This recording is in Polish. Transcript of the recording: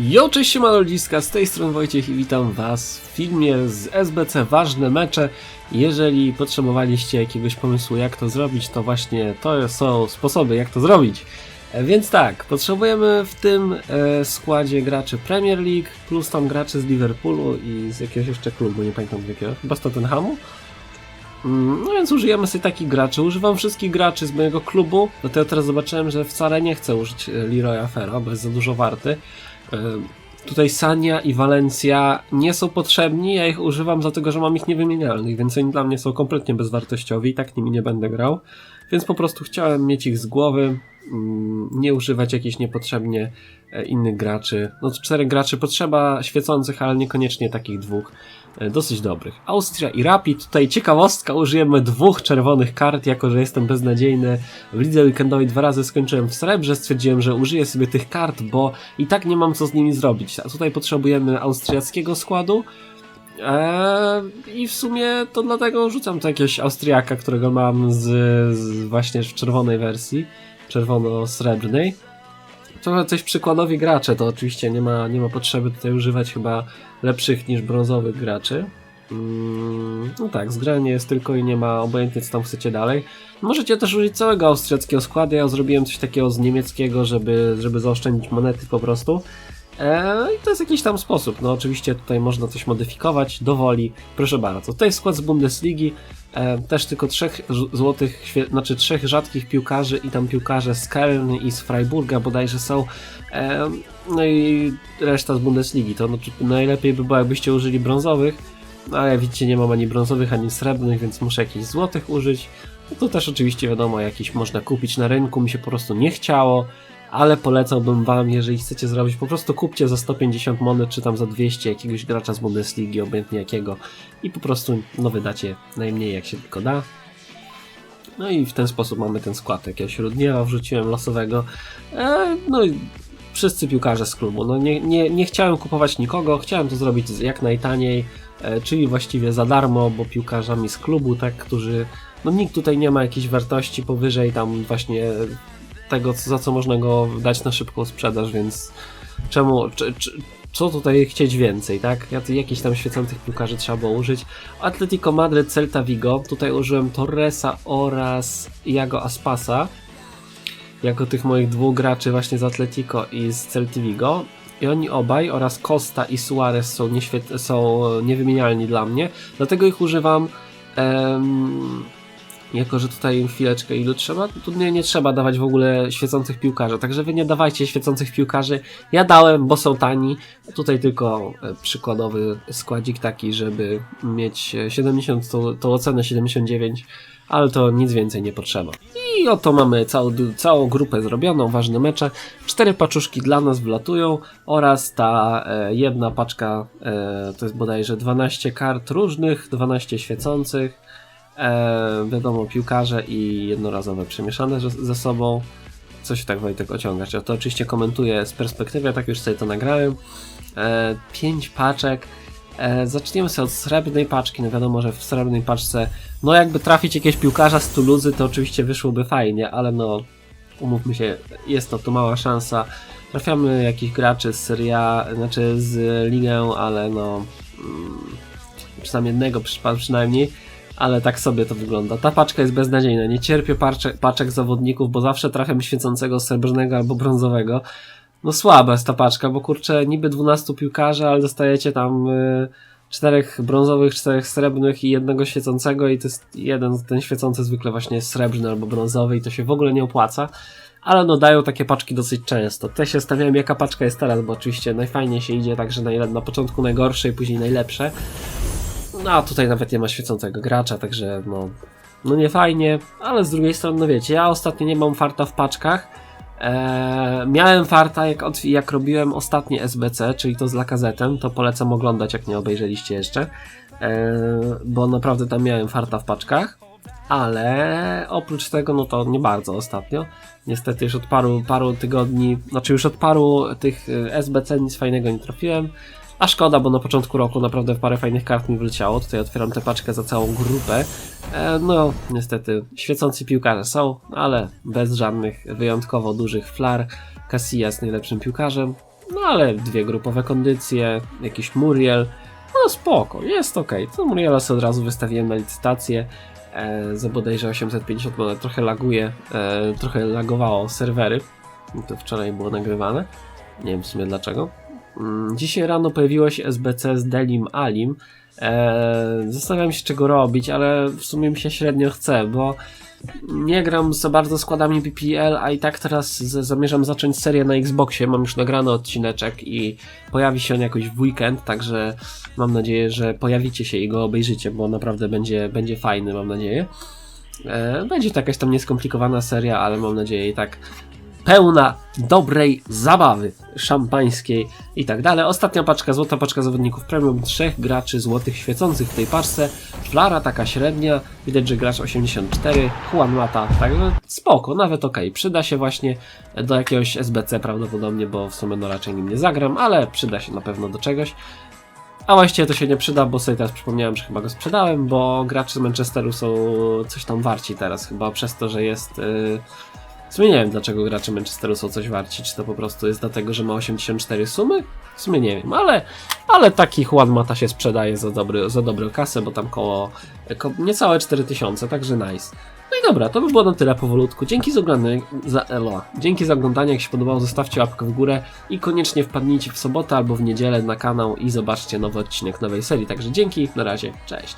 Jo, cześć siema ludziska, z tej strony Wojciech i witam was w filmie z SBC Ważne Mecze. Jeżeli potrzebowaliście jakiegoś pomysłu jak to zrobić, to właśnie to są sposoby jak to zrobić. E, Więc tak, potrzebujemy w tym e, składzie graczy Premier League, plus tam graczy z Liverpoolu i z jakiegoś jeszcze klubu, nie pamiętam jakiego, chyba z Tottenhamu. Mm, No więc użyjemy sobie takich graczy. Używam wszystkich graczy z mojego klubu. Dlatego teraz zobaczyłem, że wcale nie chcę użyć e, Leroya Fera, bo jest za dużo warty. E, Tutaj Sania i Valencia nie są potrzebni, ja ich używam dlatego, że mam ich niewymienialnych, więc oni dla mnie są kompletnie bezwartościowi i tak nimi nie będę grał. Więc po prostu chciałem mieć ich z głowy, mm, nie używać jakichś niepotrzebnie e, innych graczy. No czterech graczy potrzeba świecących, ale niekoniecznie takich dwóch. E, Dosyć dobrych. Austria i Rapid. Tutaj ciekawostka, użyjemy dwóch czerwonych kart, jako że jestem beznadziejny. W lidze weekendowej dwa razy skończyłem w srebrze, stwierdziłem, że użyję sobie tych kart, bo i tak nie mam co z nimi zrobić. A tutaj potrzebujemy austriackiego składu. Eee, I w sumie to dlatego rzucam tu jakiegoś Austriaka, którego mam z, z właśnie w czerwonej wersji, czerwono-srebrnej. Trochę coś przykładowi gracze, to oczywiście nie ma, nie ma potrzeby tutaj używać chyba lepszych niż brązowych graczy. Mm, no tak, zgranie jest tylko i nie ma, obojętnie co tam chcecie dalej. Możecie też użyć całego austriackiego składu, ja zrobiłem coś takiego z niemieckiego, żeby, żeby zaoszczędzić monety po prostu. E, I to jest jakiś tam sposób. No oczywiście tutaj można coś modyfikować, dowoli. Proszę bardzo. Tutaj jest skład z Bundesligi. E, też tylko trzech złotych, znaczy trzech rzadkich piłkarzy i tam piłkarze z Köln i z Freiburga bodajże są. E, no i reszta z Bundesligi. To no, najlepiej by było jakbyście użyli brązowych. No, ale jak widzicie nie mam ani brązowych, ani srebrnych, więc muszę jakichś złotych użyć. No to też oczywiście wiadomo, jakiś można kupić na rynku, mi się po prostu nie chciało ale polecałbym wam, jeżeli chcecie zrobić, po prostu kupcie za 150 monet, czy tam za 200 jakiegoś gracza z Bundesligi, obojętnie jakiego i po prostu no wydacie najmniej jak się tylko da. No i w ten sposób mamy ten skład jakiegoś Rudniewa wrzuciłem losowego. E, no i wszyscy piłkarze z klubu. No nie, nie, nie chciałem kupować nikogo, chciałem to zrobić jak najtaniej, e, czyli właściwie za darmo, bo piłkarzami z klubu, tak, którzy no nikt tutaj nie ma jakiejś wartości powyżej tam właśnie tego, za co można go dać na szybką sprzedaż, więc czemu, czy, czy, co tutaj chcieć więcej, tak? Ja tu jakichś tam świecących piłkarzy trzeba było użyć. Atletico Madryt, Celta Vigo, tutaj użyłem Torresa oraz Jago Aspasa, jako tych moich dwóch graczy właśnie z Atletico i z Celty Vigo. I oni obaj oraz Costa i Suarez są, nieświet- są niewymienialni dla mnie, dlatego ich używam em, jako, że tutaj chwileczkę ilu trzeba, tu nie, nie trzeba dawać w ogóle świecących piłkarzy, także wy nie dawajcie świecących piłkarzy. Ja dałem, bo są tani. Tutaj tylko e, przykładowy składzik taki, żeby mieć e, 70, tą, tą ocenę 79, ale to nic więcej nie potrzeba. I oto mamy całą, całą grupę zrobioną, ważne mecze. Cztery paczuszki dla nas wlatują oraz ta e, jedna paczka, e, to jest bodajże 12 kart różnych, 12 świecących. E, wiadomo, piłkarze i jednorazowe przemieszane ze, sobą. Coś tak Wojtek ociągasz. Ja to oczywiście komentuję z perspektywy, tak już sobie to nagrałem. E, pięć paczek. E, zaczniemy sobie od srebrnej paczki. No wiadomo, że w srebrnej paczce, no jakby trafić jakiegoś piłkarza z Tuluzy, to oczywiście wyszłoby fajnie, ale no umówmy się, jest to tu mała szansa. Trafiamy jakichś graczy z Serie A, znaczy z Ligę, ale no mm, jednego przypadku przynajmniej, ale tak sobie to wygląda. Ta paczka jest beznadziejna, nie cierpię paczek, zawodników, bo zawsze trafiam świecącego srebrnego albo brązowego. No słaba jest ta paczka, bo kurczę, niby 12 piłkarzy, ale dostajecie tam y, czterech brązowych, czterech srebrnych i jednego świecącego i to jest jeden, ten świecący zwykle właśnie jest srebrny albo brązowy i to się w ogóle nie opłaca. Ale no dają takie paczki dosyć często. Te się stawiałem jaka paczka jest teraz, bo oczywiście najfajniej się idzie także na, na początku najgorsze i później najlepsze. No a tutaj nawet nie ma świecącego gracza, także no, no nie fajnie, ale z drugiej strony, no wiecie, ja ostatnio nie mam farta w paczkach. Eee, miałem farta jak, jak robiłem ostatnie SBC, czyli to z lakazetem, to polecam oglądać jak nie obejrzeliście jeszcze, eee, bo naprawdę tam miałem farta w paczkach, ale oprócz tego no to nie bardzo ostatnio. Niestety już od paru, paru tygodni, znaczy już od paru tych y, SBC nic fajnego nie trafiłem. A szkoda, bo na początku roku naprawdę parę fajnych kart mi wleciało. Tutaj otwieram tę paczkę za całą grupę. E, no, niestety, świecący piłkarze są, ale bez żadnych wyjątkowo dużych flar. Casillas najlepszym piłkarzem. no ale dwie grupowe kondycje, jakiś Muriel, no spoko, jest ok. To Muriela sobie od razu wystawiłem na licytację e, za bodajże 850 monet, trochę laguje, e, trochę lagowało serwery, to wczoraj było nagrywane, nie wiem w sumie dlaczego. Mm, Dzisiaj rano pojawiło się SBC z Delim Alim. Eee, zastanawiam się czego robić, ale w sumie mi się średnio chce, bo nie gram za bardzo składami PPL, a i tak teraz zamierzam zacząć serię na Xboxie. Mam już nagrany odcineczek i pojawi się on jakoś w weekend, także mam nadzieję, że pojawicie się i go obejrzycie, bo naprawdę będzie, będzie fajny, mam nadzieję. E, będzie to jakaś tam nieskomplikowana seria, ale mam nadzieję i tak pełna dobrej zabawy szampańskiej i tak dalej. Ostatnia paczka, złota paczka zawodników premium, trzech graczy złotych świecących w tej paczce. Flara taka średnia, widać, że gracz 84, Juan Mata, także spoko, nawet ok. Przyda się właśnie do jakiegoś SBC prawdopodobnie, bo w sumie no raczej nim nie zagram, ale przyda się na pewno do czegoś. A właściwie to się nie przyda, bo sobie teraz przypomniałem, że chyba go sprzedałem, bo gracze z Manchesteru są coś tam warci teraz, chyba przez to, że jest... Yy... W sumie nie wiem, dlaczego gracze Manchesteru są coś warci. Czy to po prostu jest dlatego, że ma 84 sumy? W sumie nie wiem, ale, ale taki Juan Mata się sprzedaje za, dobry, za dobrą kasę, bo tam koło, ko, niecałe 4000, także nice. No i dobra, to by było na tyle powolutku. Dzięki za oglądanie, za, elo. Dzięki za oglądanie, jak się podobało, zostawcie łapkę w górę i koniecznie wpadnijcie w sobotę albo w niedzielę na kanał i zobaczcie nowy odcinek nowej serii. Także dzięki, na razie, cześć.